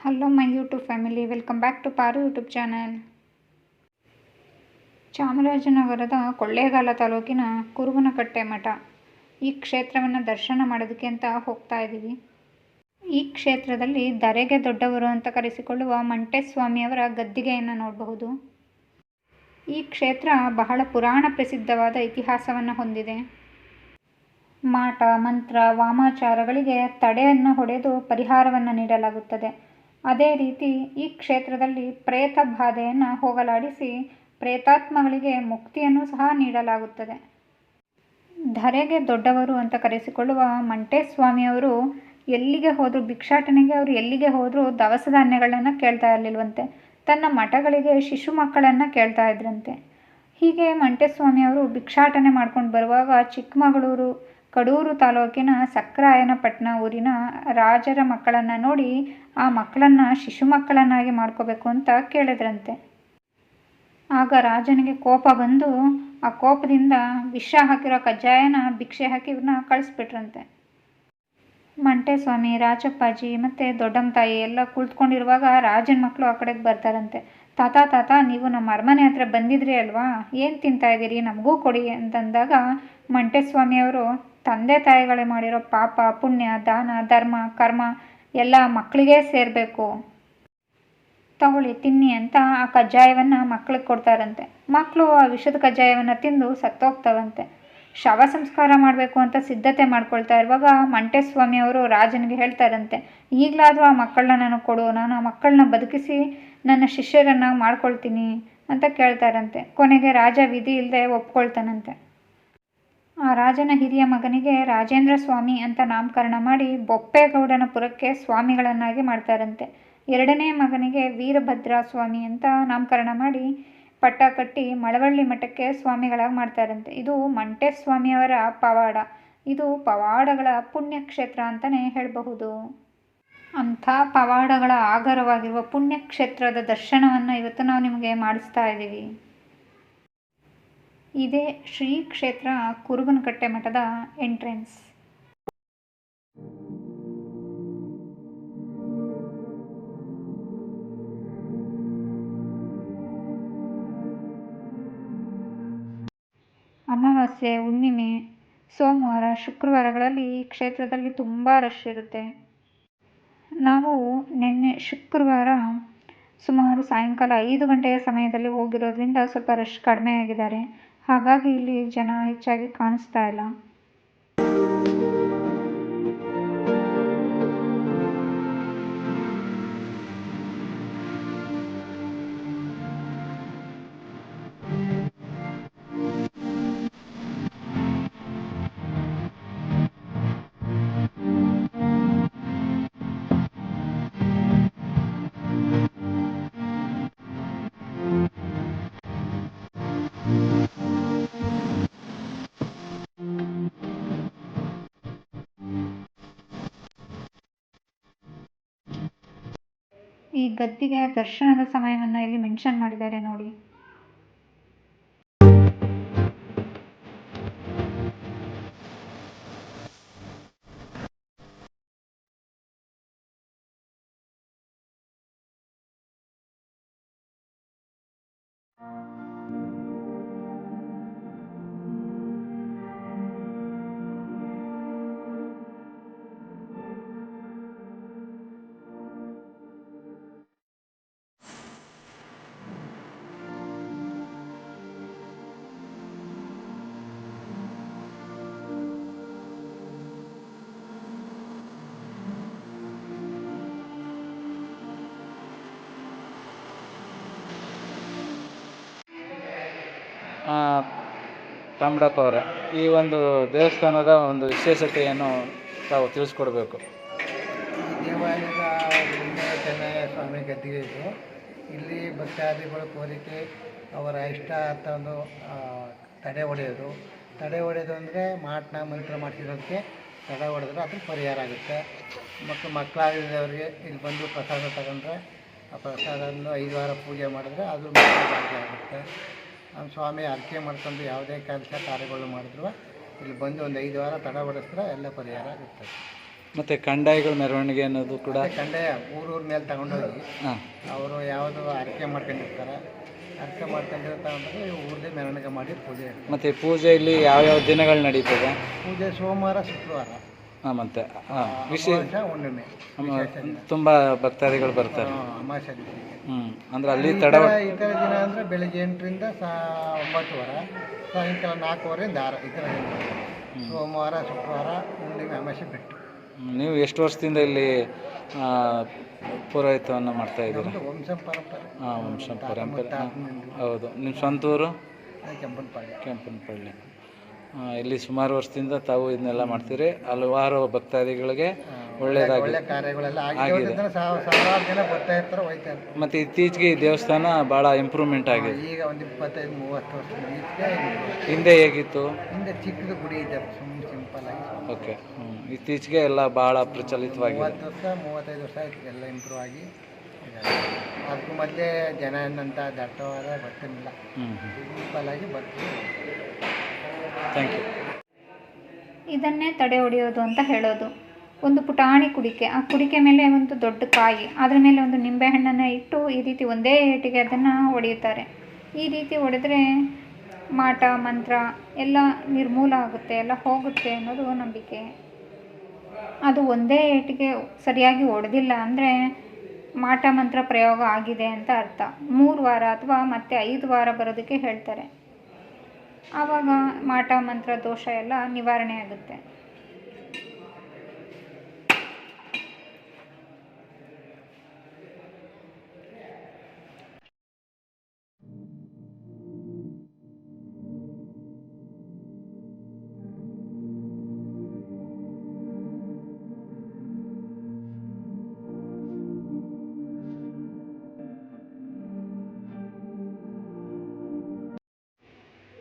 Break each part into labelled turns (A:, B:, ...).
A: Hello my YouTube family welcome back to Paru YouTube channel ಚಾಮರಾಜನಗರದ ಕೊಳ್ಳೇಗಾಲ ತಾಲೂಕಿನ ಕುರುಬನಕಟ್ಟೆ ಮಠ. ಈ ಕ್ಷೇತ್ರವನ್ನು ದರ್ಶನ ಮಾಡೋದಕ್ಕೆ ಅಂತ ಹೋಗ್ತಾ ಇದ್ದೀವಿ ಈ ಕ್ಷೇತ್ರದಲ್ಲಿ ಧರೆಗೆ ದೊಡ್ಡವರು ಅಂತ ಕರೆಸಿಕೊಳ್ಳುವ ಮಂಟೇಸ್ವಾಮಿಯವರ ಗದ್ದಿಗೆಯನ್ನು ನೋಡಬಹುದು. ಈ ಕ್ಷೇತ್ರ ಬಹಳ ಪುರಾಣ ಪ್ರಸಿದ್ಧವಾದ ಇತಿಹಾಸವನ್ನು ಹೊಂದಿದೆ. ಮಾಟ, ಮಂತ್ರ, ವಾಮಾಚಾರಗಳಿಗೆ ತಡೆಯನ್ನು ಹೊಡೆದು ಪರಿಹಾರವನ್ನು ನೀಡಲಾಗುತ್ತದೆ. ಅದೇ ರೀತಿ ಈ ಕ್ಷೇತ್ರದಲ್ಲಿ ಪ್ರೇತ ಬಾಧೆಯನ್ನು ಹೋಗಲಾಡಿಸಿ ಪ್ರೇತಾತ್ಮಗಳಿಗೆ ಮುಕ್ತಿಯನ್ನು ಸಹ ನೀಡಲಾಗುತ್ತದೆ. ಧರೆಗೆ ದೊಡ್ಡವರು ಅಂತ ಕರೆಸಿಕೊಳ್ಳುವ ಮಂಟೇಸ್ವಾಮಿಯವರು ಎಲ್ಲಿಗೆ ಹೋದರೂ, ಭಿಕ್ಷಾಟನೆಗೆ ಅವರು ಎಲ್ಲಿಗೆ ಹೋದರೂ ದವಸ ಧಾನ್ಯಗಳನ್ನು ಕೇಳ್ತಾ ಇರಲಿಲ್ವಂತೆ. ತನ್ನ ಮಠಗಳಿಗೆ ಶಿಶು ಮಕ್ಕಳನ್ನು ಕೇಳ್ತಾ ಇದ್ರಂತೆ. ಹೀಗೆ ಮಂಟೇಸ್ವಾಮಿಯವರು ಭಿಕ್ಷಾಟನೆ ಮಾಡ್ಕೊಂಡು ಬರುವಾಗ ಚಿಕ್ಕಮಗಳೂರು ಕಡೂರು ತಾಲೂಕಿನ ಸಕ್ರಾಯನಪಟ್ಟಣ ಊರಿನ ರಾಜರ ಮಕ್ಕಳನ್ನು ನೋಡಿ ಆ ಮಕ್ಕಳನ್ನು ಶಿಶು ಮಕ್ಕಳನ್ನಾಗಿ ಮಾಡ್ಕೋಬೇಕು ಅಂತ ಕೇಳಿದ್ರಂತೆ. ಆಗ ರಾಜನಿಗೆ ಕೋಪ ಬಂದು ಆ ಕೋಪದಿಂದ ವಿಷ ಹಾಕಿರೋ ಕಜ್ಜಾಯನ ಭಿಕ್ಷೆ ಹಾಕಿ ಇವ್ರನ್ನ ಕಳಿಸ್ಬಿಟ್ರಂತೆ. ಮಂಟೇಸ್ವಾಮಿ ರಾಜಪ್ಪಾಜಿ ಮತ್ತು ದೊಡ್ಡಮ್ಮ ತಾಯಿ ಎಲ್ಲ ಕುಳಿತುಕೊಂಡಿರುವಾಗ ರಾಜನ ಮಕ್ಕಳು ಆ ಕಡೆಗೆ ಬರ್ತಾರಂತೆ. ತಾತ ತಾತ, ನೀವು ನಮ್ಮ ಅರಮನೆ ಹತ್ರ ಬಂದಿದ್ರಿ ಅಲ್ವಾ? ಏನು ತಿಂತಾ ಇದ್ದೀರಿ ನಮಗೂ ಕೊಡಿ ಅಂತಂದಾಗ ಮಂಟೇಸ್ವಾಮಿಯವರು ತಂದೆ ತಾಯಿಗಳೇ ಮಾಡಿರೋ ಪಾಪ, ಪುಣ್ಯ, ದಾನ, ಧರ್ಮ, ಕರ್ಮ ಎಲ್ಲ ಮಕ್ಕಳಿಗೇ ಸೇರಬೇಕು. ತಗೊಳ್ಳಿ, ತಿನ್ನಿ ಅಂತ ಆ ಕಜ್ಜಾಯವನ್ನು ಮಕ್ಕಳಿಗೆ ಕೊಡ್ತಾರಂತೆ. ಮಕ್ಕಳು ಆ ವಿಷದ ಕಜ್ಜಾಯವನ್ನು ತಿಂದು ಸತ್ತೋಗ್ತವಂತೆ. ಶವ ಸಂಸ್ಕಾರ ಮಾಡಬೇಕು ಅಂತ ಸಿದ್ಧತೆ ಮಾಡ್ಕೊಳ್ತಾ ಇರುವಾಗ ಮಂಟೇಸ್ವಾಮಿ ಅವರು ರಾಜನಿಗೆ ಹೇಳ್ತಾರಂತೆ, ಈಗಲಾದರೂ ಆ ಮಕ್ಕಳನ್ನ ನಾನು ಕೊಡು, ನಾನು ಆ ಮಕ್ಕಳನ್ನ ಬದುಕಿಸಿ ನನ್ನ ಶಿಷ್ಯರನ್ನು ಮಾಡ್ಕೊಳ್ತೀನಿ ಅಂತ ಕೇಳ್ತಾರಂತೆ. ಕೊನೆಗೆ ರಾಜ ವಿಧಿ ಇಲ್ಲದೆ ಒಪ್ಕೊಳ್ತಾನಂತೆ. ಆ ರಾಜನ ಹಿರಿಯ ಮಗನಿಗೆ, ರಾಜೇಂದ್ರ ಸ್ವಾಮಿ ಅಂತ ನಾಮಕರಣ ಮಾಡಿ ಬೊಪ್ಪೇಗೌಡನ ಪುರಕ್ಕೆ ಸ್ವಾಮಿಗಳನ್ನಾಗಿ ಮಾಡ್ತಾರಂತೆ. ಎರಡನೇ ಮಗನಿಗೆ, ವೀರಭದ್ರ ಸ್ವಾಮಿ ಅಂತ ನಾಮಕರಣ ಮಾಡಿ ಪಟ್ಟ ಕಟ್ಟಿ ಮಳವಳ್ಳಿ ಮಠಕ್ಕೆ ಸ್ವಾಮಿಗಳಾಗಿ ಮಾಡ್ತಾರಂತೆ. ಇದು ಮಂಟೇಸ್ವಾಮಿಯವರ ಪವಾಡ. ಇದು ಪವಾಡಗಳ ಪುಣ್ಯಕ್ಷೇತ್ರ ಅಂತಲೇ ಹೇಳಬಹುದು. ಅಂಥ ಪವಾಡಗಳ ಆಗರವಾಗಿರುವ ಪುಣ್ಯಕ್ಷೇತ್ರದ ದರ್ಶನವನ್ನು ಇವತ್ತು ನಾವು ನಿಮಗೆ ಮಾಡಿಸ್ತಾ ಇದ್ದೀವಿ ಇದೇ ಶ್ರೀ ಕ್ಷೇತ್ರ ಕುರುಬನಕಟ್ಟೆ ಮಠದ ಎಂಟ್ರೆನ್ಸ್ ಅಮಾವಾಸ್ಯೆ, ಹುಣ್ಣಿಮೆ, ಸೋಮವಾರ, ಶುಕ್ರವಾರಗಳಲ್ಲಿ ಕ್ಷೇತ್ರದಲ್ಲಿ ತುಂಬ ರಶ್ ಇರುತ್ತೆ. ನಾವು ನಿನ್ನೆ ಶುಕ್ರವಾರ ಸುಮಾರು ಸಾಯಂಕಾಲ ಐದು ಗಂಟೆಯ ಸಮಯದಲ್ಲಿ ಹೋಗಿರೋದ್ರಿಂದ ಸ್ವಲ್ಪ ರಶ್ ಕಡಿಮೆ ಆಗಿದ್ದಾರೆ. ಹಾಗಾಗಿ ಇಲ್ಲಿ ಜನ ಹೆಚ್ಚಾಗಿ ಕಾಣಿಸ್ತಾ ಇಲ್ಲ. ಈ ಗದ್ದಿಗೆ ದರ್ಶನದ ಸಮಯವನ್ನು ಇಲ್ಲಿ ಮೆನ್ಷನ್ ಮಾಡಿದ್ದಾರೆ ನೋಡಿ.
B: ತಾಮ್ರಪ್ಪ ಅವರೇ ಈ ಒಂದು ದೇವಸ್ಥಾನದ ಒಂದು ವಿಶೇಷತೆಯನ್ನು ತಾವು ತಿಳಿಸ್ಕೊಡ್ಬೇಕು.
C: ದೇವಾಲಯದ ಚೆನ್ನಯ್ಯ ಸ್ವಾಮಿ ಗದ್ದಿಗೆ ಇಲ್ಲಿ ಭಕ್ತಾದಿಗಳ ಕೋರಿಕೆ ಅವರ ಇಷ್ಟ ಅಂತ ಒಂದು ತಡೆ ಹೊಡೆಯೋದು. ತಡೆ ಹೊಡೆಯೋದು ಅಂದರೆ ಮಾಟನ ಮಂತ್ರ ಮಾಡಿಸಿರೋದಕ್ಕೆ ತಡೆ ಹೊಡೆದ್ರೆ ಅದು ಪರಿಹಾರ ಆಗುತ್ತೆ. ಮತ್ತು ಮಕ್ಕಳಾಗಿದ್ದವರಿಗೆ ಇಲ್ಲಿ ಬಂದು ಪ್ರಸಾದ ತಗೊಂಡ್ರೆ ಆ ಪ್ರಸಾದವನ್ನು ಐದು ವಾರ ಪೂಜೆ ಮಾಡಿದ್ರೆ ಅದು ಆಗುತ್ತೆ. ನಮ್ಮ ಸ್ವಾಮಿ ಅರ್ಕೆ ಮಾಡ್ಕೊಂಡು ಯಾವುದೇ ಕೆಲಸ ಕಾರ್ಯಗಳು ಮಾಡಿದ್ರು ಇಲ್ಲಿ ಬಂದು ಒಂದು ಐದು ವಾರ ತಡ ಬಡಿಸಿದ್ರೆ ಎಲ್ಲ ಪರಿಹಾರ ಆಗುತ್ತೆ
B: ಮತ್ತು ಕಂದಾಯಗಳ ಮೆರವಣಿಗೆ ಅನ್ನೋದು ಕೂಡ
C: ಕಂಡಾಯ ಊರೂರ ಮೇಲೆ ತಗೊಂಡೋಗಿ
B: ಹಾಂ.
C: ಅವರು ಯಾವುದು ಅರಕೆ ಮಾಡ್ಕೊಂಡಿರ್ತಾರೆ. ಅರಕೆ ಮಾಡ್ಕೊಂಡಿರ್ತಾರೆ ಊರದೇ ಮೆರವಣಿಗೆ ಮಾಡಿ ಪೂಜೆ.
B: ಮತ್ತು ಪೂಜೆಯಲ್ಲಿ ಯಾವ್ಯಾವ ದಿನಗಳು ನಡೀತದೆ?
C: ಪೂಜೆ ಸೋಮವಾರ ಶುಕ್ರವಾರ.
B: ಹಾಂ ಮತ್ತು ಹಾಂ ವಿಶೇಷ
C: ಹುಣ್ಣಿಮೆ
B: ತುಂಬ ಭಕ್ತಾದಿಗಳು ಬರ್ತಾರೆ.
C: ಅಮಾವಾಸ್ಯೆ
B: ಹ್ಞೂ ಅಂದರೆ ಅಲ್ಲಿ ತಡ
C: ಥರ ದಿನ ಅಂದರೆ ಬೆಳಿಗ್ಗೆ ಎಂಟರಿಂದ ಸಾ ಒಂಬತ್ತುವರೆ ಸಾಯಂಕಾಲ ನಾಲ್ಕುವರೆಯಿಂದ ಆರು ಈ ಥರ ದಿನ. ಸೋಮವಾರ ಶುಕ್ರವಾರ ಹುಣ್ಣಿಮೆ ಅಮಾವಾಸ್ಯೆ ಬಿಟ್ಟು.
B: ನೀವು ಎಷ್ಟು ವರ್ಷದಿಂದ ಇಲ್ಲಿ ಪುರೋಹಿತವನ್ನು ಮಾಡ್ತಾ ಇದ್ದೀರಾ?
C: ವಂಶ ಪರಂಪರೆ.
B: ಹಾಂ ವಂಶ ಪರಂಪರೆ. ಹೌದು. ನಿಮ್ಮ ಸ್ವಂತ ಊರು? ಕೆಂಪನಪಳ್ಳಿ ಆ, ಇಲ್ಲಿ ಸುಮಾರು ವರ್ಷದಿಂದ ತಾವು ಇದನ್ನೆಲ್ಲ ಮಾಡ್ತೀರಿ. ಹಲವಾರು ಭಕ್ತಾದಿಗಳಿಗೆ ಒಳ್ಳೆಯದಾಗಿ
C: ಇರ್ತಾರೆ
B: ಮತ್ತು ಇತ್ತೀಚೆಗೆ ಈ ದೇವಸ್ಥಾನ ಭಾಳ ಇಂಪ್ರೂವ್ಮೆಂಟ್ ಆಗಿದೆ.
C: ಈಗ ಒಂದು ಇಪ್ಪತ್ತೈದು ಮೂವತ್ತು ವರ್ಷ
B: ಹಿಂದೆ ಹೇಗಿತ್ತು?
C: ಹಿಂದೆ ಚಿಕ್ಕದು ಗುಡಿ ಇದೆ ಸಿಂಪಲ್ ಆಗಿ.
B: ಓಕೆ. ಇತ್ತೀಚೆಗೆ ಎಲ್ಲ ಭಾಳ ಪ್ರಚಲಿತವಾಗಿದೆ.
C: ವರ್ಷ ಮೂವತ್ತೈದು ವರ್ಷ ಆಯ್ತು ಎಲ್ಲ ಇಂಪ್ರೂವ್ ಆಗಿ. ಅದಕ್ಕೂ ಮಧ್ಯೆ ಜನ ಏನಂತ ದಟ್ಟವಾದ ಬರ್ತಿರ್ಲಿಲ್ಲ. ಸಿಂಪಲ್ ಆಗಿ ಬರ್ತೀವಿ
A: ಇದನ್ನೇ ತಡೆ ಹೊಡೆಯೋದು ಅಂತ ಹೇಳೋದು. ಒಂದು ಪುಟಾಣಿ ಕುಡಿಕೆ. ಆ ಕುಡಿಕೆ ಮೇಲೆ ಒಂದು ದೊಡ್ಡ ಕಾಯಿ. ಅದರ ಮೇಲೆ ಒಂದು ನಿಂಬೆಹಣ್ಣನ್ನು ಇಟ್ಟು ಈ ರೀತಿ ಒಂದೇ ಏಟಿಗೆ ಅದನ್ನು ಹೊಡೆಯುತ್ತಾರೆ. ಈ ರೀತಿ ಹೊಡೆದ್ರೆ ಮಾಟ, ಮಂತ್ರ ಎಲ್ಲ ನಿರ್ಮೂಲ ಆಗುತ್ತೆ, ಎಲ್ಲ ಹೋಗುತ್ತೆ ಅನ್ನೋದು ನಂಬಿಕೆ. ಅದು ಒಂದೇ ಏಟಿಗೆ ಸರಿಯಾಗಿ ಹೊಡೆದಿಲ್ಲ ಅಂದರೆ ಮಾಟ, ಮಂತ್ರ ಪ್ರಯೋಗ ಆಗಿದೆ ಅಂತ ಅರ್ಥ. ಮೂರು ವಾರ ಅಥವಾ ಮತ್ತೆ ಐದು ವಾರ ಬರೋದಕ್ಕೆ ಹೇಳ್ತಾರೆ. ಆವಾಗ ಮಾಟ ಮಂತ್ರ ದೋಷ ಎಲ್ಲ ನಿವಾರಣೆ ಆಗುತ್ತೆ.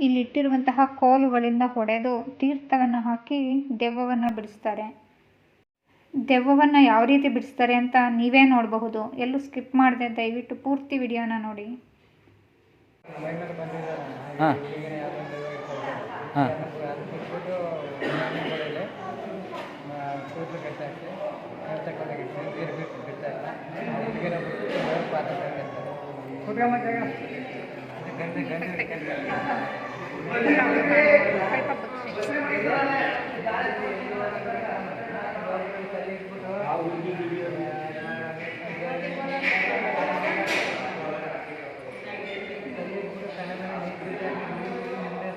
A: ಇಲ್ಲಿಟ್ಟಿರುವಂತಹ ಕೋಲುಗಳಿಂದ ಹೊಡೆದು ತೀರ್ಥವನ್ನು ಹಾಕಿ ದೆವ್ವವನ್ನು ಬಿಡಿಸ್ತಾರೆ. ದೆವ್ವವನ್ನು ಯಾವ ರೀತಿ ಬಿಡಿಸ್ತಾರೆ ಅಂತ ನೀವೇ ನೋಡಬಹುದು. ಎಲ್ಲೂ ಸ್ಕಿಪ್ ಮಾಡದೆ ದಯವಿಟ್ಟು ಪೂರ್ತಿ ವಿಡಿಯೋನ ನೋಡಿ.
B: ಹಾಂ. ಹಾಂ
C: ಬಿಟ್ಬಿಟ್ಟು ಮನೆಗಳಲ್ಲಿ ಕೂದಲು ಕಟ್ಟಾಕಿ ಕಟ್ಟಾಕೊಂಡಾಗ ನೀರು ಬಿಟ್ಟು ಬಿಡ್ತಾರೆ ಹುಡುಗಿನ ಬಿಟ್ಟು ಅವ್ರ ಪಾದ ತಗೊಂತಾರೆ. ಕುತ್ಕೊಂಬ ಜಾಗ.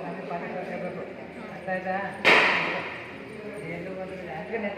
C: ಇದು ಪಾಠ ಗಂಡು ಗಂಡು. ಅರ್ಥ ಆಯ್ತಾ? ಎಲ್ಲೂ ಬಂದ್ರೆ ನೆಟ್ಟ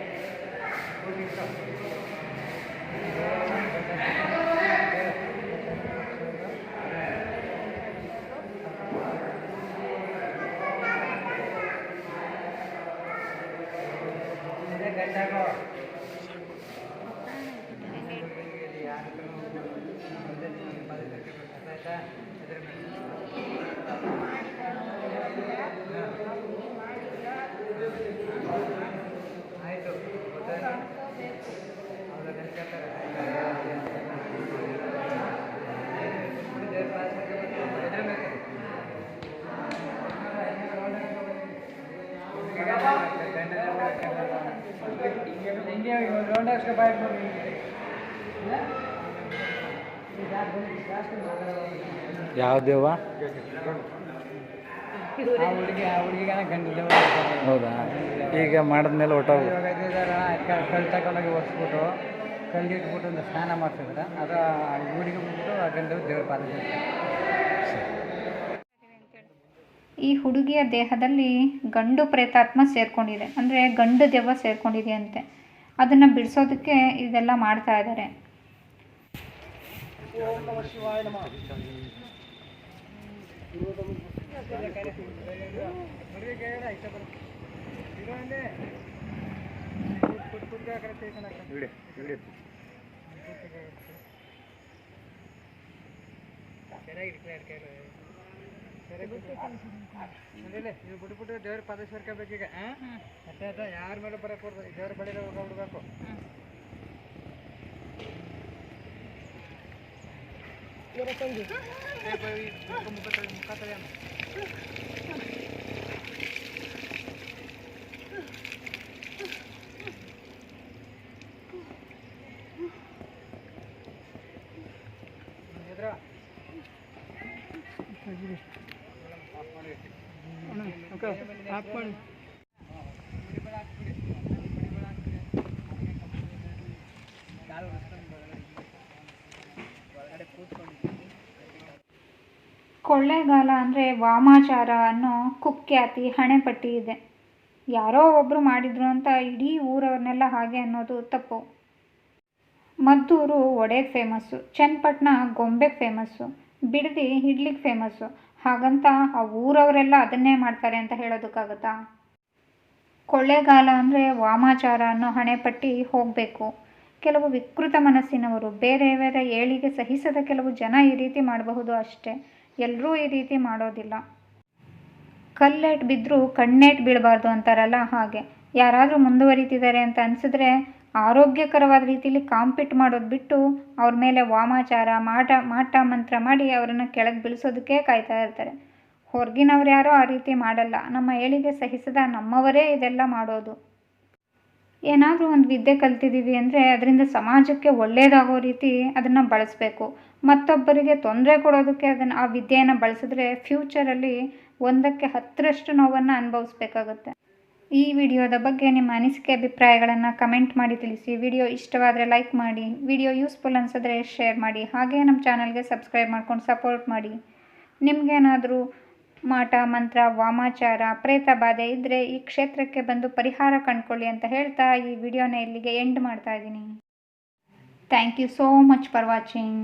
B: ಯಾವ ದೇವ?
C: ಹುಡುಗಿಗೆ ಗಂಡ
B: ಹೌದಾ? ಈಗ ಮಾಡಿದ್ಮೇಲೆ ಹೊಟ್ಟೋಗಿ
C: ಕಲ್ ತಗೊಂಡೋಗಿ ಒರೆಸ್ಬಿಟ್ಟು ಕಲ್ಲಿಟ್ಬಿಟ್ಟು ಒಂದು ಸ್ನಾನ ಮಾಡ್ತಿದ್ರೆ. ಅದು ಆ ಹುಡುಗಿ ಬಿಟ್ಟು ಆ ಗಂಡು ದೇವ್ರ ಪಾದ
A: ಈ ಹುಡುಗಿಯ ದೇಹದಲ್ಲಿ ಗಂಡು ಪ್ರೇತಾತ್ಮ ಸೇರ್ಕೊಂಡಿದೆ. ಅಂದರೆ ಗಂಡು ದೆವ್ವ ಸೇರ್ಕೊಂಡಿದೆ ಅಂತೆ ಅದನ್ನು ಬಿಡಿಸೋದಕ್ಕೆ ಇದೆಲ್ಲ ಮಾಡ್ತಾ ಇದ್ದಾರೆ.
C: ನೀವು ಬಿಟ್ಬಿಟ್ಟು ದೇವ್ರ ಪದ ಸೇರ್ಕೋಬೇಕೀಗ ಅಷ್ಟೇ ಆಯ್ತಾ ಯಾರ ಮೇಲೆ ಬರಕ್ ಕೊಡ್ದು ದೇವ್ರ ಬಳಿಗೆ ಹೋಗ್ಬಿಡ್ಬೇಕು
A: ಕೊಳ್ಳೇಗಾಲ ಅಂದರೆ ವಾಮಾಚಾರ ಅನ್ನೋ ಕುಖ್ಯಾತಿ ಹಣೆಪಟ್ಟಿ ಇದೆ. ಯಾರೋ ಒಬ್ಬರು ಮಾಡಿದ್ರು ಅಂತ ಇಡೀ ಊರವ್ರನ್ನೆಲ್ಲ ಹಾಗೆ ಅನ್ನೋದು ತಪ್ಪು. ಮದ್ದೂರು ಒಡೆಗೆ ಫೇಮಸ್ಸು ಚನ್ನಪಟ್ಟಣ ಗೊಂಬೆಗೆ ಫೇಮಸ್ಸು ಬಿಡದಿ ಇಡ್ಲಿಗೆ ಫೇಮಸ್ಸು ಹಾಗಂತ ಆ ಊರವರೆಲ್ಲ ಅದನ್ನೇ ಮಾಡ್ತಾರೆ ಅಂತ ಹೇಳೋದಕ್ಕಾಗತ್ತಾ? ಕೊಳ್ಳೇಗಾಲ ಅಂದರೆ ವಾಮಾಚಾರ ಅನ್ನೋ ಹಣೆಪಟ್ಟಿ ಹೋಗಬೇಕು. ಕೆಲವು ವಿಕೃತ ಮನಸ್ಸಿನವರು ಬೇರೆ ಬೇರೆ ಏಳಿಗೆ ಸಹಿಸದ ಕೆಲವು ಜನ ಈ ರೀತಿ ಮಾಡಬಹುದು ಅಷ್ಟೇ. ಎಲ್ಲರೂ ಈ ರೀತಿ ಮಾಡೋದಿಲ್ಲ. ಕಲ್ಲೇಟ್ ಬಿದ್ದರೂ ಕಣ್ಣೇಟ್ ಬೀಳಬಾರ್ದು ಅಂತಾರಲ್ಲ ಹಾಗೆ. ಯಾರಾದರೂ ಮುಂದುವರಿತಿದ್ದಾರೆ ಅಂತ ಅನಿಸಿದ್ರೆ ಆರೋಗ್ಯಕರವಾದ ರೀತಿಯಲ್ಲಿ ಕಾಂಪಿಟ್ ಮಾಡೋದು ಬಿಟ್ಟು ಅವ್ರ ಮೇಲೆ ವಾಮಾಚಾರ, ಮಾಟ ಮಾಟ ಮಂತ್ರ ಮಾಡಿ ಅವರನ್ನು ಕೆಳಗೆ ಬೀಳಿಸೋದಕ್ಕೆ ಕಾಯ್ತಾ ಇರ್ತಾರೆ. ಹೊರಗಿನವ್ರು ಯಾರೋ ಆ ರೀತಿ ಮಾಡಲ್ಲ. ನಮ್ಮ ಏಳಿಗೆ ಸಹಿಸದ ನಮ್ಮವರೇ ಇದೆಲ್ಲ ಮಾಡೋದು. ಏನಾದರೂ ಒಂದು ವಿದ್ಯೆ ಕಲ್ತಿದ್ದೀವಿ ಅಂದರೆ ಅದರಿಂದ ಸಮಾಜಕ್ಕೆ ಒಳ್ಳೆಯದಾಗೋ ರೀತಿ ಅದನ್ನು ಬಳಸಬೇಕು. ಮತ್ತೊಬ್ಬರಿಗೆ ತೊಂದರೆ ಕೊಡೋದಕ್ಕೆ ಅದನ್ನು, ಆ ವಿದ್ಯೆಯನ್ನು ಬಳಸಿದ್ರೆ ಫ್ಯೂಚರಲ್ಲಿ ಒಂದಕ್ಕೆ ಹತ್ತರಷ್ಟು ನೋವನ್ನು ಅನುಭವಿಸ್ಬೇಕಾಗುತ್ತೆ. ಈ ವಿಡಿಯೋದ ಬಗ್ಗೆ ನಿಮ್ಮ ಅನಿಸಿಕೆ, ಅಭಿಪ್ರಾಯಗಳನ್ನು ಕಮೆಂಟ್ ಮಾಡಿ ತಿಳಿಸಿ. ವಿಡಿಯೋ ಇಷ್ಟವಾದರೆ ಲೈಕ್ ಮಾಡಿ, ವಿಡಿಯೋ ಯೂಸ್ಫುಲ್ ಅನಿಸಿದ್ರೆ ಶೇರ್ ಮಾಡಿ. ಹಾಗೆ ನಮ್ಮ ಚಾನಲ್ಗೆ ಸಬ್ಸ್ಕ್ರೈಬ್ ಮಾಡ್ಕೊಂಡು ಸಪೋರ್ಟ್ ಮಾಡಿ. ನಿಮಗೇನಾದರೂ ಮಾಟ, ಮಂತ್ರ, ವಾಮಾಚಾರ, ಪ್ರೇತ ಬಾಧೆ ಇದ್ದರೆ ಈ ಕ್ಷೇತ್ರಕ್ಕೆ ಬಂದು ಪರಿಹಾರ ಕಂಡ್ಕೊಳ್ಳಿ ಅಂತ ಹೇಳ್ತಾ ಈ ವಿಡಿಯೋನ ಇಲ್ಲಿಗೆ ಎಂಡ್ ಮಾಡ್ತಾ ಇದ್ದೀನಿ. Thank you so much for watching